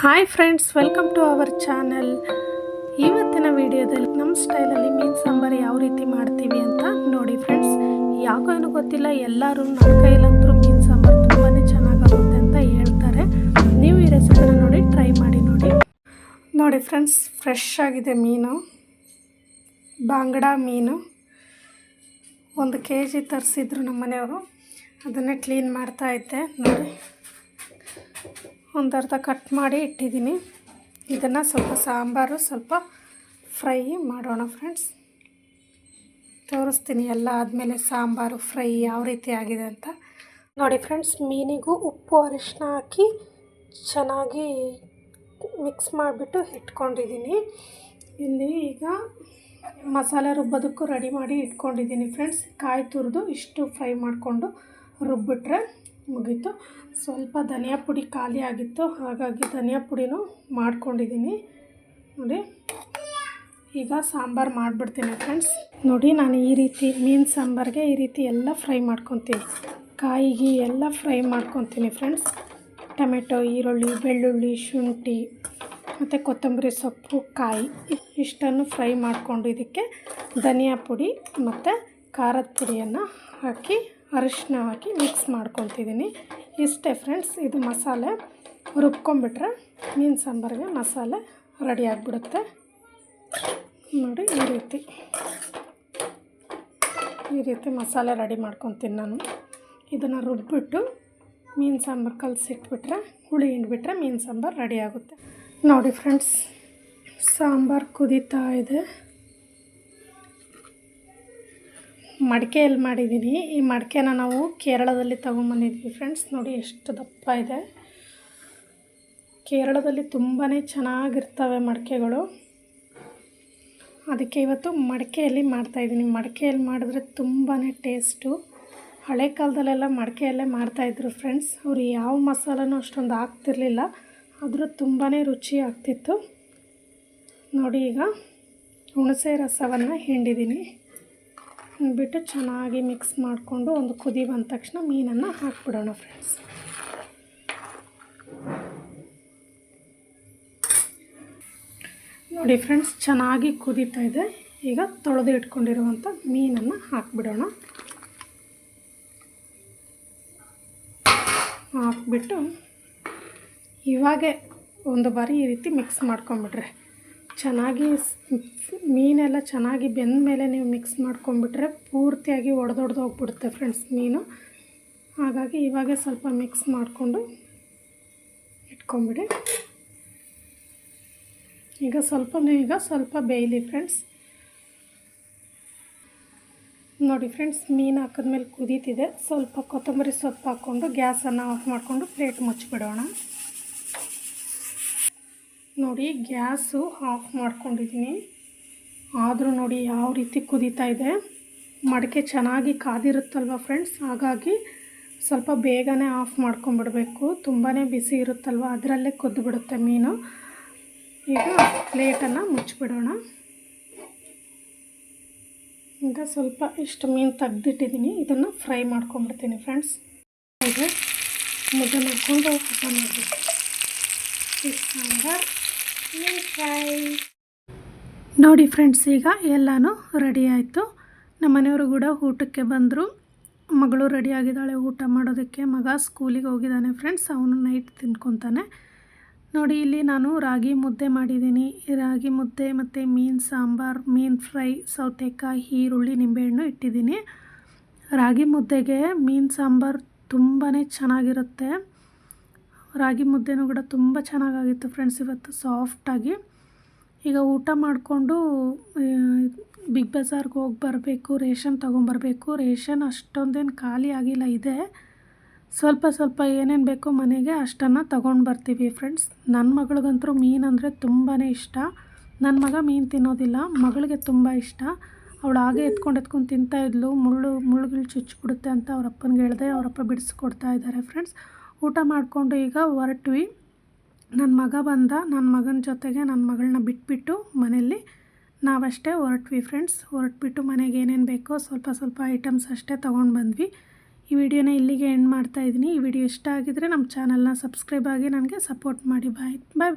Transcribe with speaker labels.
Speaker 1: Hi friends welcome to our channel ಇವತ್ತಿನ ವಿಡಿಯೋದಲ್ಲಿ ನಮ್ಮ ಸ್ಟೈಲಲ್ಲಿ ಮೀನು ಸಾಂಬಾರು ಯಾವ ರೀತಿ ಮಾಡ್ತೀವಿ ಅಂತ ನೋಡಿ ಫ್ರೆಂಡ್ಸ್ ಯಾಕೋ ಏನೋ ಗೊತ್ತಿಲ್ಲ, ಎಲ್ಲರೂ ನನ್ನ ಕೈಲಂತರೂ ಮೀನು ಸಾಂಬಾರು ತುಂಬಾ ಚೆನ್ನಾಗಾಗುತ್ತೆ ಅಂತ ಹೇಳ್ತಾರೆ. ನೀವು ಈ ರೆಸಿಪಿನ ನೋಡಿ ಟ್ರೈ ಮಾಡಿ ನೋಡಿ. ನೋಡಿ ಫ್ರೆಂಡ್ಸ್ ಫ್ರೆಶ್ ಆಗಿದೆ ಮೀನು. ಬಾಂಗಡ ಮೀನು. ಒಂದು ಕೆ ಜಿ ತರಿಸಿದ್ರು ನಮ್ಮ ಮನೆಯವರು. ಅದನ್ನೇ ಕ್ಲೀನ್ ಮಾಡ್ತಾ ಇದ್ದೆ. ನೋಡಿ. ಒಂದು ಅರ್ಧ ಕಟ್ ಮಾಡಿ ಇಟ್ಟಿದ್ದೀನಿ. ಇದನ್ನು ಸ್ವಲ್ಪ ಸಾಂಬಾರು, ಸ್ವಲ್ಪ ಫ್ರೈ ಮಾಡೋಣ ಫ್ರೆಂಡ್ಸ್. ತೋರಿಸ್ತೀನಿ ಎಲ್ಲ ಆದಮೇಲೆ ಸಾಂಬಾರು, ಫ್ರೈ ಯಾವ ರೀತಿ ಆಗಿದೆ ಅಂತ. ನೋಡಿ ಫ್ರೆಂಡ್ಸ್, ಮೀನಿಗೂ ಉಪ್ಪು ಅರಿಶಿನ ಹಾಕಿ ಚೆನ್ನಾಗಿ ಮಿಕ್ಸ್ ಮಾಡಿಬಿಟ್ಟು ಇಟ್ಕೊಂಡಿದ್ದೀನಿ. ಇಲ್ಲಿ ಈಗ ಮಸಾಲೆ ರುಬ್ಬೋದಕ್ಕೂ ರೆಡಿ ಮಾಡಿ ಇಟ್ಕೊಂಡಿದ್ದೀನಿ ಫ್ರೆಂಡ್ಸ್. ಕಾಯಿ ತುರಿದು ಇಷ್ಟು ಫ್ರೈ ಮಾಡಿಕೊಂಡು ರುಬ್ಬಿಟ್ರೆ ಮುಗೀತು. ಸ್ವಲ್ಪ ಧನಿಯಾ ಪುಡಿ ಖಾಲಿ ಆಗಿತ್ತು. ಹಾಗಾಗಿ ಧನಿಯಾ ಪುಡಿನೂ ಮಾಡ್ಕೊಂಡಿದ್ದೀನಿ. ನೋಡಿ, ಈಗ ಸಾಂಬಾರು ಮಾಡಿಬಿಡ್ತೀನಿ ಫ್ರೆಂಡ್ಸ್. ನೋಡಿ, ನಾನು ಈ ರೀತಿ ಮೀನು ಸಾಂಬಾರಿಗೆ ಈ ರೀತಿ ಎಲ್ಲ ಫ್ರೈ ಮಾಡ್ಕೊತೀನಿ. ಕಾಯಿಗೆ ಎಲ್ಲ ಫ್ರೈ ಮಾಡ್ಕೊತೀನಿ ಫ್ರೆಂಡ್ಸ್. ಟೊಮೆಟೊ, ಈರುಳ್ಳಿ, ಬೆಳ್ಳುಳ್ಳಿ, ಶುಂಠಿ, ಮತ್ತು ಕೊತ್ತಂಬರಿ ಸೊಪ್ಪು, ಕಾಯಿ ಇಷ್ಟನ್ನು ಫ್ರೈ ಮಾಡಿಕೊಂಡು ಇದಕ್ಕೆ ಧನಿಯಾ ಪುಡಿ ಮತ್ತು ಖಾರದ ಪುಡಿಯನ್ನು ಹಾಕಿ ಅರಿಶಿನ ಹಾಕಿ ಮಿಕ್ಸ್ ಮಾಡ್ಕೊಳ್ತಿದ್ದೀನಿ. ಇಷ್ಟೇ ಫ್ರೆಂಡ್ಸ್ ಇದು ಮಸಾಲೆ. ರುಬ್ಕೊಂಬಿಟ್ರೆ ಮೀನು ಸಾಂಬಾರಿಗೆ ಮಸಾಲೆ ರೆಡಿ ಆಗಿಬಿಡುತ್ತೆ. ನೋಡಿ, ಈ ರೀತಿ. ಈ ರೀತಿ ಮಸಾಲೆ ರೆಡಿ ಮಾಡ್ಕೊತೀನಿ ನಾನು. ಇದನ್ನು ರುಬ್ಬಿಟ್ಟು ಮೀನು ಸಾಂಬಾರು ಕಲಸಿಟ್ಬಿಟ್ರೆ, ಹುಳಿ ಹಿಂಡ್ಬಿಟ್ರೆ ಮೀನು ಸಾಂಬಾರು ರೆಡಿ ಆಗುತ್ತೆ. ನೋಡಿ ಫ್ರೆಂಡ್ಸ್ ಸಾಂಬಾರು ಕುದೀತಾ ಇದೆ. ಮಡಿಕೆಯಲ್ಲಿ ಮಾಡಿದ್ದೀನಿ. ಈ ಮಡಿಕೆನ ನಾವು ಕೇರಳದಲ್ಲಿ ತೊಗೊಂಬಂದಿದ್ವಿ ಫ್ರೆಂಡ್ಸ್. ನೋಡಿ ಎಷ್ಟು ದಪ್ಪ ಇದೆ. ಕೇರಳದಲ್ಲಿ ತುಂಬಾ ಚೆನ್ನಾಗಿರ್ತವೆ ಮಡಿಕೆಗಳು. ಅದಕ್ಕೆ ಇವತ್ತು ಮಡಿಕೆಯಲ್ಲಿ ಮಾಡ್ತಾಯಿದ್ದೀನಿ ಮಡಿಕೆಯಲ್ಲಿ ಮಾಡಿದ್ರೆ ತುಂಬಾ ಟೇಸ್ಟು. ಹಳೆ ಕಾಲದಲ್ಲೆಲ್ಲ ಮಡಿಕೆಯಲ್ಲೇ ಮಾಡ್ತಾಯಿದ್ರು ಫ್ರೆಂಡ್ಸ್. ಅವರು ಯಾವ ಮಸಾಲನೂ ಅಷ್ಟೊಂದು ಹಾಕ್ತಿರ್ಲಿಲ್ಲ. ಆದರೂ ತುಂಬಾ ರುಚಿ ಆಗ್ತಿತ್ತು. ನೋಡಿ ಈಗ ಹುಣಸೆ ರಸವನ್ನು ಹಿಂಡಿದ್ದೀನಿ. ಬಿಟ್ಟು ಚೆನ್ನಾಗಿ ಮಿಕ್ಸ್ ಮಾಡಿಕೊಂಡು ಒಂದು ಕುದಿ ಬಂದ ತಕ್ಷಣ ಮೀನನ್ನು ಹಾಕ್ಬಿಡೋಣ ಫ್ರೆಂಡ್ಸ್ ನೋಡಿ ಫ್ರೆಂಡ್ಸ್ ಚೆನ್ನಾಗಿ ಕುದೀತಾ ಇದೆ. ಈಗ ತೊಳೆದು ಇಟ್ಕೊಂಡಿರುವಂಥ ಮೀನನ್ನು ಹಾಕ್ಬಿಡೋಣ. ಹಾಕ್ಬಿಟ್ಟು ಇವಾಗೆ ಒಂದು ಬಾರಿ ಈ ರೀತಿ ಮಿಕ್ಸ್ ಮಾಡ್ಕೊಂಬಿಟ್ರೆ ಚೆನ್ನಾಗಿ ಮೀನೆಲ್ಲ ಚೆನ್ನಾಗಿ ಬೆಂದ ಮೇಲೆ ನೀವು ಮಿಕ್ಸ್ ಮಾಡ್ಕೊಂಬಿಟ್ರೆ ಪೂರ್ತಿಯಾಗಿ ಒಡೆದೊಡ್ದು ಹೋಗ್ಬಿಡುತ್ತೆ ಫ್ರೆಂಡ್ಸ್ ಮೀನು. ಹಾಗಾಗಿ ಇವಾಗೆ ಸ್ವಲ್ಪ ಮಿಕ್ಸ್ ಮಾಡಿಕೊಂಡು ಇಟ್ಕೊಂಬಿಡಿ. ಈಗ ಸ್ವಲ್ಪ ಈಗ ಸ್ವಲ್ಪ ಬೇಯಲಿ ಫ್ರೆಂಡ್ಸ್. ನೋಡಿ ಫ್ರೆಂಡ್ಸ್, ಮೀನು ಹಾಕಿದ್ಮೇಲೆ ಕುದೀತಿದೆ. ಸ್ವಲ್ಪ ಕೊತ್ತಂಬರಿ ಸೊಪ್ಪು ಹಾಕ್ಕೊಂಡು ಗ್ಯಾಸನ್ನು ಆಫ್ ಮಾಡಿಕೊಂಡು ಪ್ಲೇಟ್ ಮುಚ್ಚಿಬಿಡೋಣ. ನೋಡಿ, ಗ್ಯಾಸು ಆಫ್ ಮಾಡ್ಕೊಂಡಿದ್ದೀನಿ. ಆದರೂ ನೋಡಿ ಯಾವ ರೀತಿ ಕುದೀತಾ ಇದೆ. ಮಡಿಕೆ ಚೆನ್ನಾಗಿ ಕಾದಿರುತ್ತಲ್ವ ಫ್ರೆಂಡ್ಸ್? ಹಾಗಾಗಿ ಸ್ವಲ್ಪ ಬೇಗನೆ ಆಫ್ ಮಾಡ್ಕೊಂಬಿಡಬೇಕು ತುಂಬಾ ಬಿಸಿ ಇರುತ್ತಲ್ವ? ಅದರಲ್ಲೇ ಕುದ್ದುಬಿಡುತ್ತೆ ಮೀನು. ಈಗ ಪ್ಲೇಟನ್ನು ಮುಚ್ಚಿಬಿಡೋಣ. ಈಗ ಸ್ವಲ್ಪ ಇಷ್ಟು ಮೀನು ತೆಗ್ದಿಟ್ಟಿದ್ದೀನಿ. ಇದನ್ನು ಫ್ರೈ ಮಾಡ್ಕೊಂಬಿಡ್ತೀನಿ ಫ್ರೆಂಡ್ಸ್. ಮುದ್ದೆ ಮಾಡಿಕೊಂಡು ಊಟ ಮಾಡಬೇಕು. ಸಾಂಬಾರು. ನೋಡಿ ಫ್ರೆಂಡ್ಸ್, ಈಗ ಎಲ್ಲನೂ ರೆಡಿ ಆಯಿತು. ನಮ್ಮ ಮನೆಯವರು ಕೂಡ ಊಟಕ್ಕೆ ಬಂದರು. ಮಗಳು ರೆಡಿ ಆಗಿದ್ದಾಳೆ ಊಟ ಮಾಡೋದಕ್ಕೆ. ಮಗ ಸ್ಕೂಲಿಗೆ ಹೋಗಿದ್ದಾನೆ ಫ್ರೆಂಡ್ಸ್, ಅವನು ನೈಟ್ ತಿನ್ಕೊತಾನೆ ನೋಡಿ, ಇಲ್ಲಿ ನಾನು ರಾಗಿ ಮುದ್ದೆ ಮಾಡಿದ್ದೀನಿ. ರಾಗಿ ಮುದ್ದೆ ಮತ್ತು ಮೀನು ಸಾಂಬಾರು, ಮೀನು ಫ್ರೈ, ಸೌತೆಕಾಯಿ, ಈರುಳ್ಳಿ, ನಿಂಬೆಹಣ್ಣು ಇಟ್ಟಿದ್ದೀನಿ. ರಾಗಿ ಮುದ್ದೆಗೆ ಮೀನು ಸಾಂಬಾರು ತುಂಬಾ ಚೆನ್ನಾಗಿರುತ್ತೆ. ರಾಗಿ ಮುದ್ದೆನೂ ಕೂಡ ತುಂಬ ಚೆನ್ನಾಗಾಗಿತ್ತು ಫ್ರೆಂಡ್ಸ್ ಇವತ್ತು ಸಾಫ್ಟಾಗಿ ಈಗ ಊಟ ಮಾಡಿಕೊಂಡು ಬಿಗ್ ಬಜಾರ್ಗೆ ಹೋಗಿ ಬರಬೇಕು, ರೇಷನ್ ತೊಗೊಂಬರ್ಬೇಕು ರೇಷನ್ ಅಷ್ಟೊಂದೇನು ಖಾಲಿ ಆಗಿಲ್ಲ, ಇದೆ. ಸ್ವಲ್ಪ ಸ್ವಲ್ಪ ಏನೇನು ಬೇಕೋ ಮನೆಗೆ ಅಷ್ಟನ್ನು ತೊಗೊಂಡು ಬರ್ತೀವಿ ಫ್ರೆಂಡ್ಸ್ ನನ್ನ ಮಗಳಿಗಂತೂ ಮೀನು ಅಂದರೆ ತುಂಬಾ ಇಷ್ಟ. ನನ್ನ ಮಗ ಮೀನು ತಿನ್ನೋದಿಲ್ಲ, ಮಗಳಿಗೆ ತುಂಬ ಇಷ್ಟ. ಅವಳು ಹಾಗೆ ಎತ್ಕೊಂಡು ಎತ್ಕೊಂಡು ತಿಂತಾಯಿದ್ಲು ಮುಳ್ಳು ಮುಳ್ಳುಗಳು ಚುಚ್ಚಿಬಿಡುತ್ತೆ ಅಂತ ಅವ್ರಪ್ಪನಿಗೆ ಹೇಳಿದೆ ಅವರಪ್ಪ ಬಿಡಿಸ್ಕೊಡ್ತಾ ಇದ್ದಾರೆ ಫ್ರೆಂಡ್ಸ್ ಊಟ ಮಾಡಿಕೊಂಡು ಈಗ ಹೊರಟ್ವಿ. ನನ್ನ ಮಗ ಬಂದ ನನ್ನ ಮಗನ ಜೊತೆಗೆ ನನ್ನ ಮಗಳನ್ನ ಬಿಟ್ಬಿಟ್ಟು ಮನೆಯಲ್ಲಿ ನಾವಷ್ಟೇ ಹೊರಟ್ವಿ ಫ್ರೆಂಡ್ಸ್ ಹೊರಟ್ಬಿಟ್ಟು ಮನೆಗೆ ಏನೇನು ಬೇಕೋ ಸ್ವಲ್ಪ ಸ್ವಲ್ಪ ಐಟಮ್ಸ್ ಅಷ್ಟೇ ತೊಗೊಂಡು ಬಂದ್ವಿ. ಈ ವಿಡಿಯೋನ ಇಲ್ಲಿಗೆ ಎಂಡ್ ಮಾಡ್ತಾ ಇದ್ದೀನಿ. ಈ ವಿಡಿಯೋ ಇಷ್ಟ ಆಗಿದರೆ ನಮ್ಮ ಚಾನಲ್ನ ಸಬ್ಸ್ಕ್ರೈಬ್ ಆಗಿ ನನಗೆ ಸಪೋರ್ಟ್ ಮಾಡಿ. ಬಾಯ್ ಬಾಯ್ ಬಾಯ್